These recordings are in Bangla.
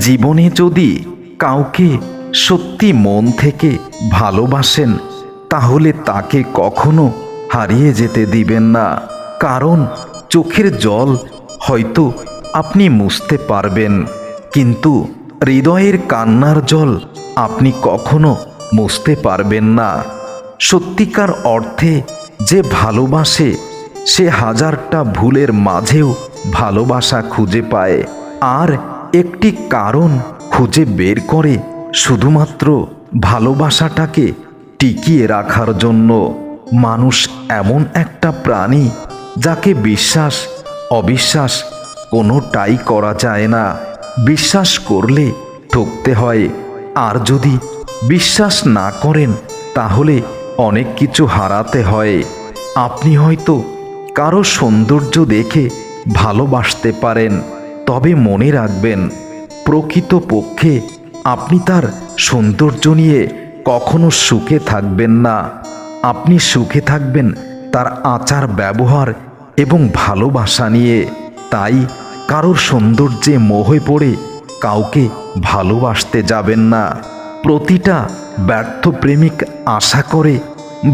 জীবনে যদি কাউকে সত্যি মন থেকে ভালোবাসেন, তাহলে তাকে কখনো হারিয়ে যেতে দিবেন না। কারণ চোখের জল হয়তো আপনি মুছতে পারবেন, কিন্তু হৃদয়ের কান্নার জল আপনি কখনো মুছতে পারবেন না। সত্যিকার অর্থে যে ভালোবাসে, সে হাজারটা ভুলের মাঝেও ভালোবাসা খুঁজে পায়। আর একটি কারণ খুঁজে বের করে শুধুমাত্র ভালোবাসাটাকে টিকিয়ে রাখার জন্য মানুষ এমন একটা প্রাণী যাকে বিশ্বাস, অবিশ্বাস কোনোটাই করা যায় না। বিশ্বাস করলে ঠকতে হয়। আর যদি বিশ্বাস না করেন, তাহলে অনেক কিছু হারাতে হয়। আপনি হয়তো কারও সৌন্দর্য দেখে ভালোবাসতে পারেন। তবে মনে রাখবেন প্রকৃত পক্ষে আপনি তার সৌন্দর্য নিয়ে কখনো সুখে থাকবেন না। আপনি সুখে থাকবেন তার আচার ব্যবহার এবং ভালোবাসা নিয়ে। তাই কারোর সৌন্দর্যে মোহে পড়ে কাউকে ভালোবাসতে যাবেন না। প্রতিটা ব্যর্থ প্রেমিক আশা করে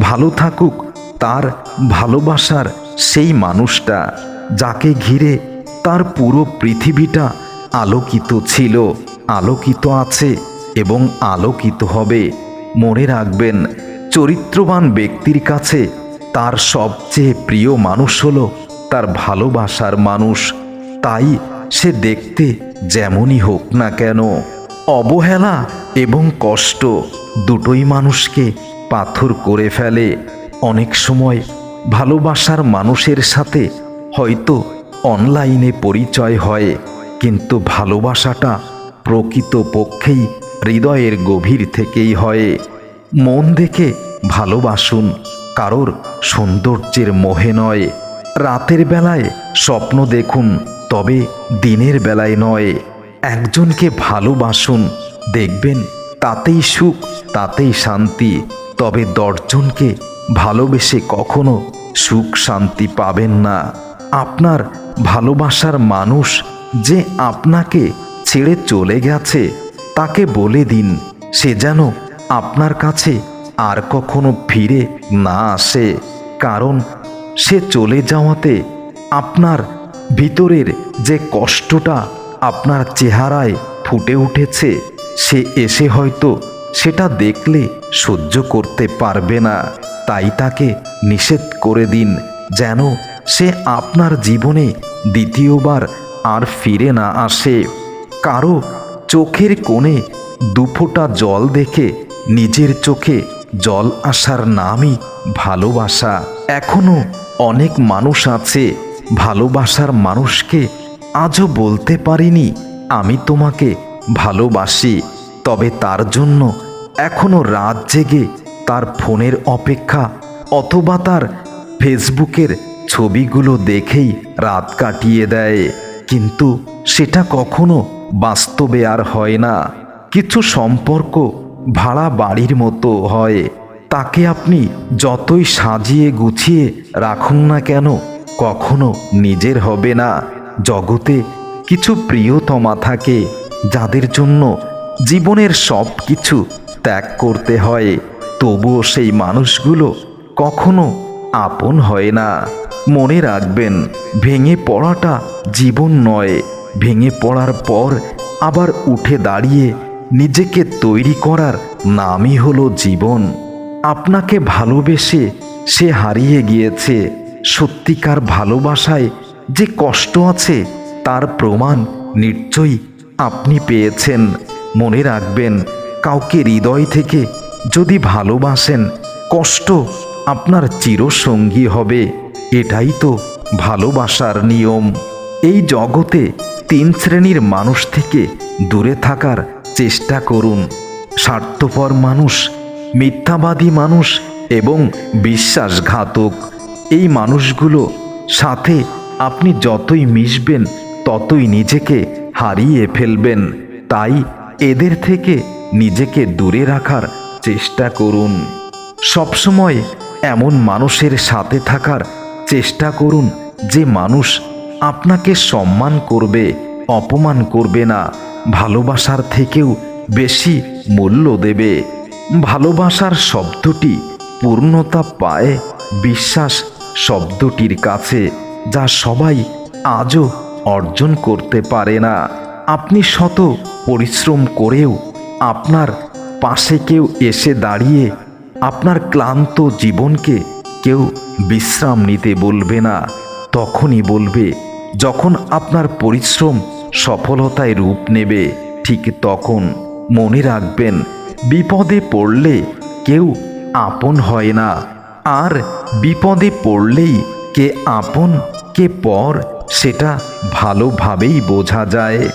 ভালো থাকুক তার ভালোবাসার সেই মানুষটা, যাকে ঘিরে তার পুরো পৃথিবীটা আলোকিত ছিল। আলোকিত আছে এবং আলোকিত হবে। মনে রাখবেন, চরিত্রবান ব্যক্তির কাছে তার সবচেয়ে প্রিয় মানুষ হলো তার ভালোবাসার মানুষ। তাই সে দেখতে যেমনই হোক না কেন, অবহেলা এবং কষ্ট দুটোই মানুষকে পাথর করে ফেলে। অনেক সময় ভালোবাসার মানুষের সাথে হয়তো অনলাইনে পরিচয় হয়, কিন্তু ভালোবাসাটা প্রকৃত পক্ষেই হৃদয়ের গভীর থেকেই হয়। মন দেখে ভালোবাসুন, কারোর সৌন্দর্যের মোহে নয়। রাতের বেলায় স্বপ্ন দেখুন, তবে দিনের বেলায় নয়। একজনকে ভালোবাসুন, দেখবেন তাতেই সুখ, তাতেই শান্তি। তবে দশজনকে ভালোবেসে কখনো সুখ শান্তি পাবেন না। আপনার ভালোবাসার মানুষ যে আপনাকে ছেড়ে চলে গেছে, তাকে বলে দিন, সে যেন আপনার কাছে আর কখনো ফিরে না আসে। কারণ সে চলে যাওয়াতে আপনার ভিতরের যে কষ্টটা আপনার চেহারায় ফুটে উঠেছে, সে এসে হয়তো সেটা দেখলে সহ্য করতে পারবে না। তাই তাকে নিষেধ করে দিন, যেন সে আপনার জীবনে দ্বিতীয়বার আর ফিরে না আসে। কারও চোখের কোণে দুফোঁটা জল দেখে নিজের চোখে জল আসার নামই ভালোবাসা। এখনও অনেক মানুষ আছে, ভালোবাসার মানুষকে আজও বলতে পারিনি, আমি তোমাকে ভালোবাসি। তবে তার জন্য এখনও রাত জেগে তার ফোনের অপেক্ষা অথবা তার ফেসবুকের ছবিগুলো দেখেই রাত কাটিয়ে দেয়। কিন্তু সেটা কখনো বাস্তবে আর হয় না। কিছু সম্পর্ক ভাড়া বাড়ির মতো হয়। তাকে আপনি যতই সাজিয়ে গুছিয়ে রাখুন না কেন, কখনো নিজের হবে না। জগতে কিছু প্রিয়তমা থাকে, যাদের জন্য জীবনের সব কিছু ত্যাগ করতে হয়। তবুও সেই মানুষগুলো কখনো আপন হয় না। মনে রাখবেন, ভেঙে পড়াটা জীবন নয়। ভেঙে পড়ার পর আবার উঠে দাঁড়িয়ে নিজেকে তৈরি করার নামই হলো জীবন। আপনাকে ভালোবেসে সে হারিয়ে গিয়েছে। সত্যিকার ভালোবাসায় যে কষ্ট আছে, তার প্রমাণ নিশ্চয়ই আপনি পেয়েছেন। মনে রাখবেন, কাউকে হৃদয় থেকে যদি ভালোবাসেন, কষ্ট আপনার চিরসঙ্গী হবে। এটাই তো ভালোবাসার নিয়ম। এই জগতে তিন শ্রেণির মানুষ থেকে দূরে থাকার চেষ্টা করুন। স্বার্থপর মানুষ, মিথ্যাবাদী মানুষ এবং বিশ্বাসঘাতক। এই মানুষগুলো সাথে আপনি যতই মিশবেন, ততই নিজেকে হারিয়ে ফেলবেন। তাই এদের থেকে নিজেকে দূরে রাখার চেষ্টা করুন। সবসময় এমন মানুষের সাথে থাকার চেষ্টা করুন যে মানুষ আপনাকে সম্মান করবে, অপমান করবে না, ভালোবাসার থেকেও বেশি মূল্য দেবে। ভালোবাসার শব্দটি পূর্ণতা পায় বিশ্বাস শব্দটির কাছে, যা সবাই আজও অর্জন করতে পারে না। আপনি শত পরিশ্রম করেও আপনার পাশে কেউ এসে দাঁড়িয়ে আপনার ক্লান্ত জীবনকে কেউ বিশ্রাম নিতে বলবে না, তখনই বলবে, যখন আপনার পরিশ্রম সফলতায় রূপ নেবে, ঠিক তখন মনে রাখবেন, বিপদে পড়লে কেউ আপন হয় না। আর বিপদে পড়লেই কে আপন, কে পর, সেটা ভালোভাবেই বোঝা যায়।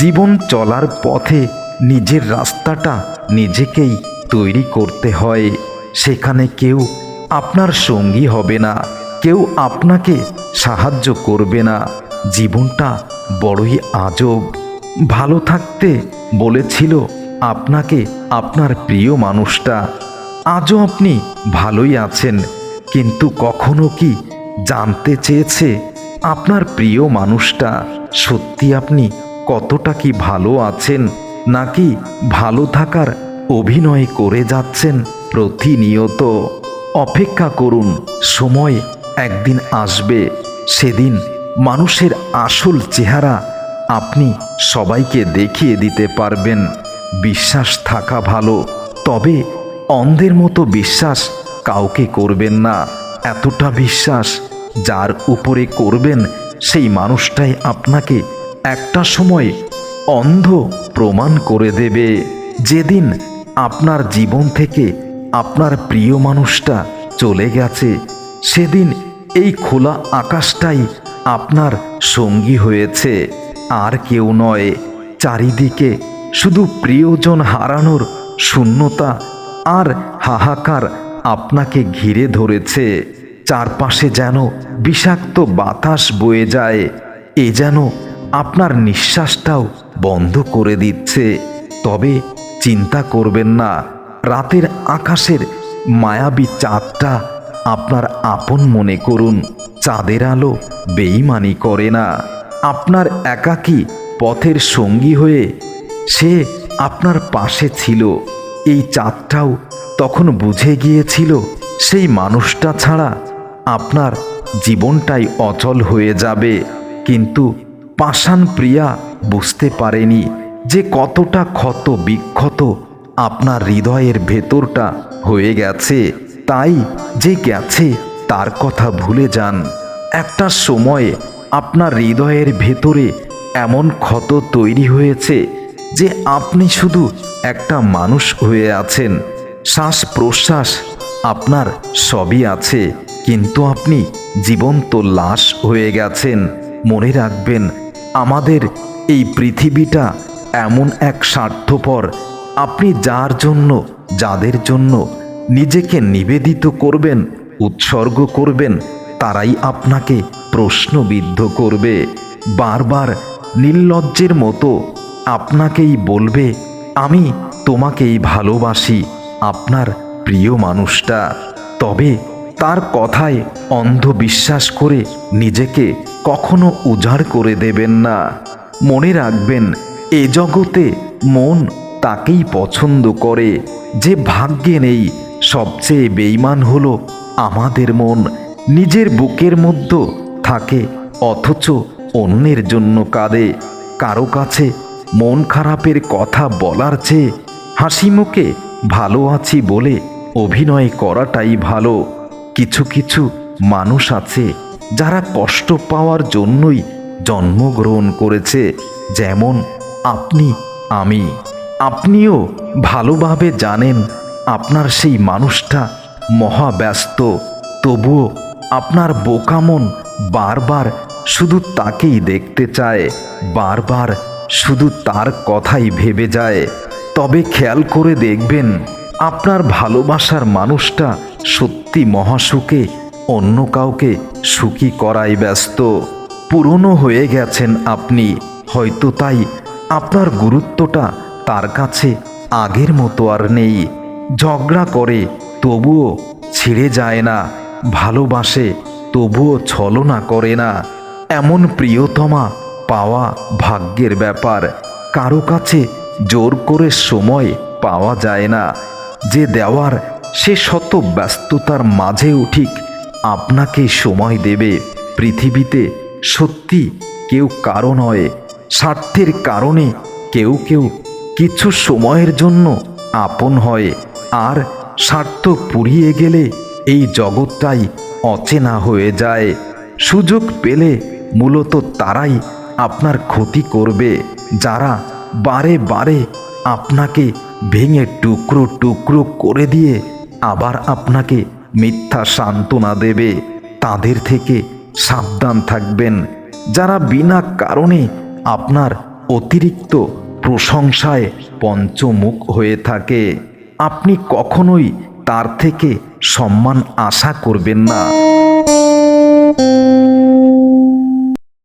জীবন চলার পথে নিজের রাস্তাটা নিজেকেই তৈরি করতে হয়। সেখানে কেউ আপনার সঙ্গী হবে না। কেউ আপনাকে সাহায্য করবে না। জীবনটা বড়ই আজব। ভালো থাকতে বলেছিল আপনাকে আপনার প্রিয় মানুষটা। আজও আপনি ভালোই আছেন, কিন্তু কখনো কি জানতে চেয়েছে আপনার প্রিয় মানুষটা? সত্যি আপনি কতটা কি ভালো আছেন, নাকি ভালো থাকার অভিনয় করে যাচ্ছেন প্রতিনিয়ত? অপেক্ষা করুন, সময় একদিন আসবে। সেদিন মানুষের আসল চেহারা আপনি সবাইকে দেখিয়ে দিতে পারবেন। বিশ্বাস থাকা ভালো, তবে অন্ধের মতো বিশ্বাস কাউকে করবেন না। এতটা বিশ্বাস যার উপরে করবেন সেই মানুষটাই আপনাকে একটা সময় অন্ধ প্রমাণ করে দেবে। যেদিন আপনার জীবন থেকে আপনার প্রিয় মানুষটা চলে গেছে। সেদিন এই খোলা আকাশটাই আপনার সঙ্গী হয়েছে। আর কেউ নয়, চারিদিকে শুধু প্রিয়জন হারানোর শূন্যতা আর হাহাকার আপনাকে ঘিরে ধরেছে। চারপাশে যেন বিষাক্ত বাতাস বয়ে যায়, এ যেন আপনার নিঃশ্বাসটাও বন্ধ করে দিচ্ছে। তবে চিন্তা করবেন না রাতের আকাশের মায়াবী চাঁদটা আপনার আপন মনে করুন। চাঁদের আলো বেইমানি করে না। আপনার একাকী পথের সঙ্গী হয়ে সে আপনার পাশে ছিল। এই চাঁদটাও তখন বুঝে গিয়েছিল, সেই মানুষটা ছাড়া আপনার জীবনটাই অচল হয়ে যাবে। কিন্তু পাষাণ প্রিয়া বুঝতে পারেনি যে কতটা ক্ষত বিক্ষত আপনার হৃদয়ের ভেতরটা হয়ে গেছে। তাই যে গেছে, তার কথা ভুলে যান। একটা সময়ে আপনার হৃদয়ের ভেতরে এমন ক্ষত তৈরি হয়েছে যে আপনি শুধু একটা মানুষ হয়ে আছেন। শ্বাস প্রশ্বাস আপনার সবই আছে, কিন্তু আপনি জীবন্ত লাশ হয়ে গেছেন। মনে রাখবেন, আমাদের এই পৃথিবীটা এমন এক স্বার্থপর আপনি যার জন্য, যাদের জন্য নিজেকে নিবেদিত করবেন, উৎসর্গ করবেন, তারাই আপনাকে প্রশ্নবিদ্ধ করবে। বারবার নির্লজ্জের মতো আপনাকেই বলবে, আমি তোমাকেই ভালোবাসি, আপনার প্রিয় মানুষটা। তবে তার কথায় অন্ধবিশ্বাস করে নিজেকে কখনো উজাড় করে দেবেন না। মনে রাখবেন, এ জগতে মন তাকেই পছন্দ করে। যে ভাগ্যে নেই, সবচেয়ে বেইমান হলো আমাদের মন। নিজের বুকের মধ্যে থাকে, অথচ অন্যের জন্য কাঁদে। কারও কাছে মন খারাপের কথা বলার চেয়ে হাসি মুখে ভালো আছি বলে অভিনয় করাটাই ভালো। কিছু কিছু মানুষ আছে যারা কষ্ট পাওয়ার জন্যই জন্মগ্রহণ করেছে, যেমন আপনি, আমি। আপনিও ভালোভাবে জানেন আপনার সেই মানুষটা মহাব্যস্ত। তবুও আপনার বোকামন বারবার শুধু তাকেই দেখতে চায়, বারবার শুধু তার কথাই ভেবে যায়। তবে খেয়াল করে দেখবেন, আপনার ভালোবাসার মানুষটা সত্যি মহাসুখে অন্য কাউকে সুখী করাই ব্যস্ত। পুরনো হয়ে গেছেন আপনি, হয়তো তাই আপনার গুরুত্বটা তার কাছে আগের মতো আর নেই। ঝগড়া করে, তবুও ছিঁড়ে যায় না, ভালোবাসে, তবুও ছলনা করে না। এমন প্রিয়তমা পাওয়া ভাগ্যের ব্যাপার। কারও কাছে জোর করে সময় পাওয়া যায় না। যে দেওয়ার, সে শত ব্যস্ততার মাঝেও ঠিক আপনাকে সময় দেবে। পৃথিবীতে সত্যি কেউ কারও নয়, স্বার্থের কারণে কেউ কেউ কিছু সময়ের জন্য আপন হয় আর স্বার্থ পুড়িয়ে গেলে এই জগৎটাই অচেনা হয়ে যায়। সুযোগ পেলে মূলত তারাই আপনার ক্ষতি করবে, যারা বারে বারে আপনাকে ভেঙে টুকরো টুকরো করে দিয়ে আবার আপনাকে মিথ্যা সান্ত্বনা দেবে। তাদের থেকে সাবধান থাকবেন, যারা বিনা কারণে আপনার অতিরিক্ত প্রশংসায় পঞ্চমুখ হয়ে থাকে। আপনি কখনোই তার থেকে সম্মান আশা করবেন না।